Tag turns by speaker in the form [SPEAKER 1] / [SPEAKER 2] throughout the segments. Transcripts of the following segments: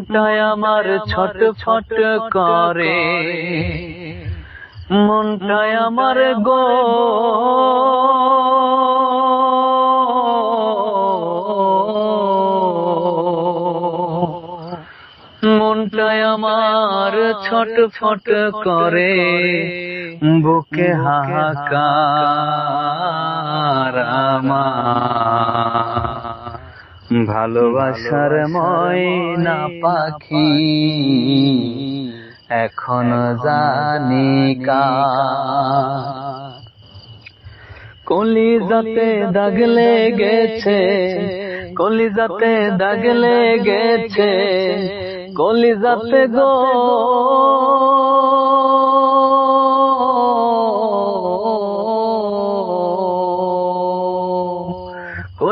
[SPEAKER 1] মনটায় আমার ছট ফট করে। মনটায় আমার গো। মনটায় আমার ছট ফট করে। বুকে হাহাকার আমার। ভালোবাসার ময়না পাখি। এখন জানি কলিজাতে দাগলে গেছে কলিজাতে দাগলে গেছে কলিজাতে গো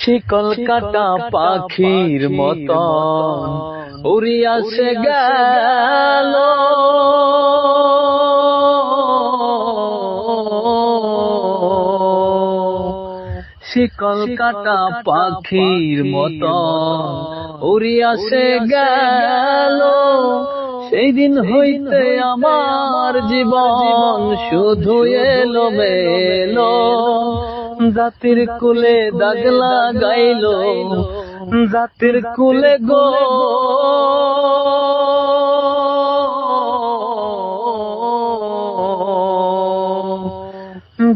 [SPEAKER 1] শিকল কাটা পাখির মতন উড়িয়া সে গেল। শিকল কাটা পাখির মতন উড়িয়া সে গেল। সেই দিন হইতে আমার জীবন শুধু এলো মেলো জাতির কুলে দাগলা গাইল জাতির কুলে গো।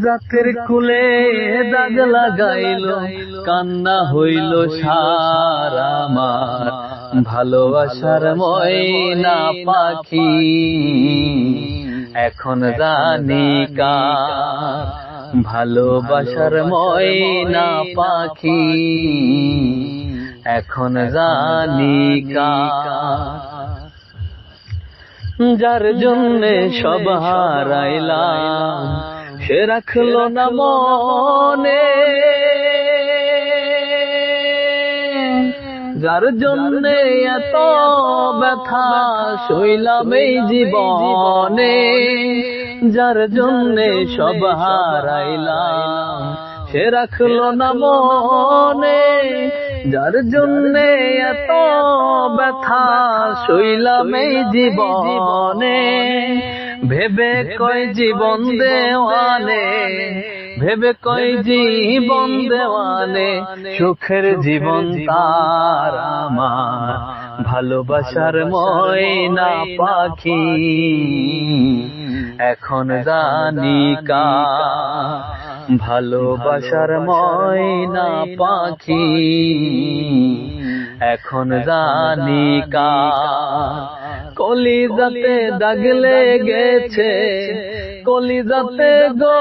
[SPEAKER 1] জাতির কুলে দাগ লাগাইল। কান্না হইল সারা আমার ভালোবাসার ময়না পাখি। এখন জানি কার ভালোবাসার ময়না পাখি। এখন জানি যার জন্যে সব হারাইলাম। সে রাখল না মনে। যার জন্যে এত ব্যথা শৈলাম এই জীবনে। যার জন্যে সব হারাইলাম। সে রাখল না মনে। যার জন্যে এত ব্যথা শৈলাম এই জীবনে। ভেবে কয় জীবন দেওয়ানে। ভেবে কয় জীবন দেওয়ানে। সুখের জীবন তার আমার। ভালোবাসার ময়না পাখি। এখন জানি কা ভালোবাসার ময়না পাখি। এখন জানি কা কলিজাতে দাগলে গেছে কলিজাতে গো